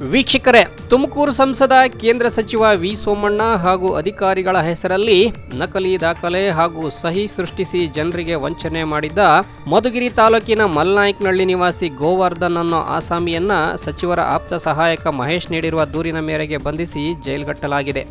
ವೀಕ್ಷಕರೇ, ತುಮಕೂರು ಸಂಸದ ಕೇಂದ್ರ ಸಚಿವ ವಿ ಸೋಮಣ್ಣ ಹಾಗೂ ಅಧಿಕಾರಿಗಳ ಹೆಸರಲ್ಲಿ ನಕಲಿ ದಾಖಲೆ ಹಾಗೂ ಸಹಿ ಸೃಷ್ಟಿಸಿ ಜನರಿಗೆ ವಂಚನೆ ಮಾಡಿದ್ದ ಮಧುಗಿರಿ ತಾಲೂಕಿನ ಮಲ್ನಾಯ್ಕ್ನಹಳ್ಳಿ ನಿವಾಸಿ ಗೋವರ್ಧನ್ ಅನ್ನೋ ಆಸಾಮಿಯನ್ನ ಸಚಿವರ ಆಪ್ತ ಸಹಾಯಕ ಮಹೇಶ್ ನೀಡಿರುವ ದೂರಿನ ಮೇರೆಗೆ ಬಂಧಿಸಿ ಜೈಲ್ಗಟ್ಟಲಾಗಿದೆ.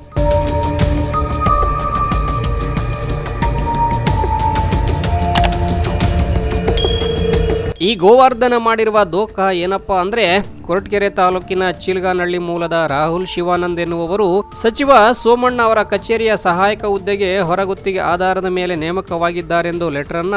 ಈ ಗೋವರ್ಧನ ಮಾಡಿರುವ ದೋಖ ಏನಪ್ಪಾ ಅಂದ್ರೆ ಕೊರಟಗೆರೆ ತಾಲೂಕಿನ ಚಿಲ್ಗಾನಹಳ್ಳಿ ಮೂಲದ ರಾಹುಲ್ ಶಿವಾನಂದ್ ಎನ್ನುವವರು ಸಚಿವ ಸೋಮಣ್ಣ ಅವರ ಕಚೇರಿಯ ಸಹಾಯಕ ಹುದ್ದೆಗೆ ಹೊರಗುತ್ತಿಗೆ ಆಧಾರದ ಮೇಲೆ ನೇಮಕವಾಗಿದ್ದಾರೆಂದು ಲೆಟರ್ ಅನ್ನ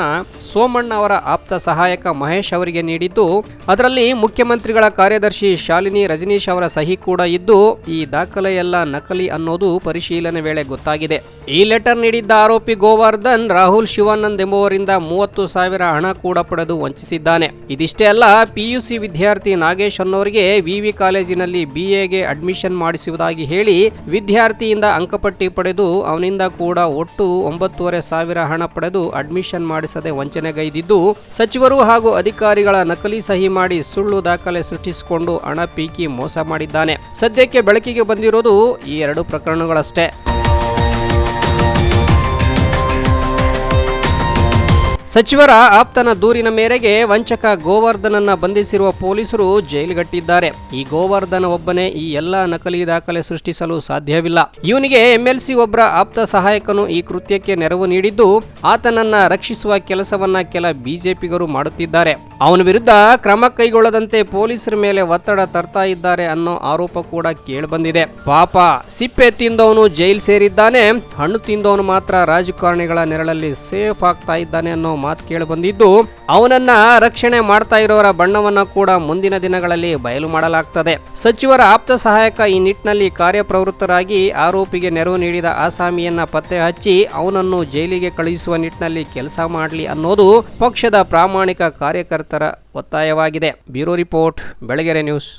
ಸೋಮಣ್ಣ ಅವರ ಆಪ್ತ ಸಹಾಯಕ ಮಹೇಶ್ ಅವರಿಗೆ ನೀಡಿದ್ದು, ಅದರಲ್ಲಿ ಮುಖ್ಯಮಂತ್ರಿಗಳ ಕಾರ್ಯದರ್ಶಿ ಶಾಲಿನಿ ರಜನೀಶ್ ಅವರ ಸಹಿ ಕೂಡ ಇದ್ದು, ಈ ದಾಖಲೆ ಎಲ್ಲ ನಕಲಿ ಅನ್ನೋದು ಪರಿಶೀಲನೆ ವೇಳೆ ಗೊತ್ತಾಗಿದೆ. ಈ ಲೆಟರ್ ನೀಡಿದ್ದ ಆರೋಪಿ ಗೋವರ್ಧನ್, ರಾಹುಲ್ ಶಿವಾನಂದ್ ಎಂಬುವರಿಂದ ಮೂವತ್ತು ಸಾವಿರ ಹಣ ಕೂಡ ಪಡೆದು ವಂಚಿಸಿದ್ದಾನೆ. ಇದಿಷ್ಟೇ ಅಲ್ಲ, ಪಿಯುಸಿ ವಿದ್ಯಾರ್ಥಿ ನಾಗೇಶ್ ಅನ್ನೋರಿಗೆ ವಿವಿ ಕಾಲೇಜಿನಲ್ಲಿ ಬಿ ಎಗೆ ಅಡ್ಮಿಷನ್ ಮಾಡಿಸುವುದಾಗಿ ಹೇಳಿ ವಿದ್ಯಾರ್ಥಿಯಿಂದ ಅಂಕಪಟ್ಟಿ ಪಡೆದು ಅವನಿಂದ ಕೂಡ ಒಟ್ಟು ಒಂಬತ್ತೂವರೆ ಸಾವಿರ ಹಣ ಪಡೆದು ಅಡ್ಮಿಷನ್ ಮಾಡಿಸದೆ ವಂಚನೆಗೈದಿದ್ದು, ಸಚಿವರು ಹಾಗೂ ಅಧಿಕಾರಿಗಳ ನಕಲಿ ಸಹಿ ಮಾಡಿ ಸುಳ್ಳು ದಾಖಲೆ ಸೃಷ್ಟಿಸಿಕೊಂಡು ಹಣ ಪೀಕಿ ಮೋಸ ಮಾಡಿದ್ದಾನೆ. ಸದ್ಯಕ್ಕೆ ಬೆಳಕಿಗೆ ಬಂದಿರೋದು ಈ ಎರಡು ಪ್ರಕರಣಗಳಷ್ಟೇ. ಸಚಿವರ ಆಪ್ತನ ದೂರಿನ ಮೇರೆಗೆ ವಂಚಕ ಗೋವರ್ಧನನ್ನ ಬಂಧಿಸಿರುವ ಪೊಲೀಸರು ಜೈಲುಗಟ್ಟಿದ್ದಾರೆ. ಈ ಗೋವರ್ಧನ ಒಬ್ಬನೇ ಈ ಎಲ್ಲ ನಕಲಿ ದಾಖಲೆ ಸೃಷ್ಟಿಸಲು ಸಾಧ್ಯವಿಲ್ಲ. ಇವನಿಗೆ ಎಂಎಲ್ಸಿ ಒಬ್ಬರ ಆಪ್ತ ಸಹಾಯಕನು ಈ ಕೃತ್ಯಕ್ಕೆ ನೆರವು ನೀಡಿದ್ದು, ಆತನನ್ನ ರಕ್ಷಿಸುವ ಕೆಲಸವನ್ನ ಕೆಲ ಬಿಜೆಪಿಗರು ಮಾಡುತ್ತಿದ್ದಾರೆ. ಅವನ ವಿರುದ್ಧ ಕ್ರಮ ಕೈಗೊಳ್ಳದಂತೆ ಪೊಲೀಸರ ಮೇಲೆ ಒತ್ತಡ ತರ್ತಾ ಇದ್ದಾರೆ ಅನ್ನೋ ಆರೋಪ ಕೂಡ ಕೇಳಿಬಂದಿದೆ. ಪಾಪ, ಸಿಪ್ಪೆ ತಿಂದವನು ಜೈಲ್ ಸೇರಿದ್ದಾನೆ, ಹಣ್ಣು ತಿಂದವನು ಮಾತ್ರ ರಾಜಕಾರಣಿಗಳ ನೆರಳಲ್ಲಿ ಸೇಫ್ ಆಗ್ತಾ ಇದ್ದಾನೆ ಅನ್ನೋ ಮಾತು ಕೇಳಿ ಬಂದಿದ್ದು, ಅವನನ್ನ ರಕ್ಷಣೆ ಮಾಡ್ತಾ ಇರೋರ ಬಣ್ಣವನ್ನ ಕೂಡ ಮುಂದಿನ ದಿನಗಳಲ್ಲಿ ಬಯಲು ಮಾಡಲಾಗ್ತದೆ. ಸಚಿವರ ಆಪ್ತ ಸಹಾಯಕ ಈ ನಿಟ್ಟಿನಲ್ಲಿ ಕಾರ್ಯಪ್ರವೃತ್ತರಾಗಿ ಆರೋಪಿಗೆ ನೆರವು ನೀಡಿದ ಆಸಾಮಿಯನ್ನ ಪತ್ತೆ ಹಚ್ಚಿ, ಅವನನ್ನು ಜೈಲಿಗೆ ಕಳುಹಿಸುವ ನಿಟ್ಟಿನಲ್ಲಿ ಕೆಲಸ ಮಾಡಲಿ ಅನ್ನೋದು ಪಕ್ಷದ ಪ್ರಾಮಾಣಿಕ ಕಾರ್ಯಕರ್ತರ ಒತ್ತಾಯವಾಗಿದೆ. Bureau report, Belagere news.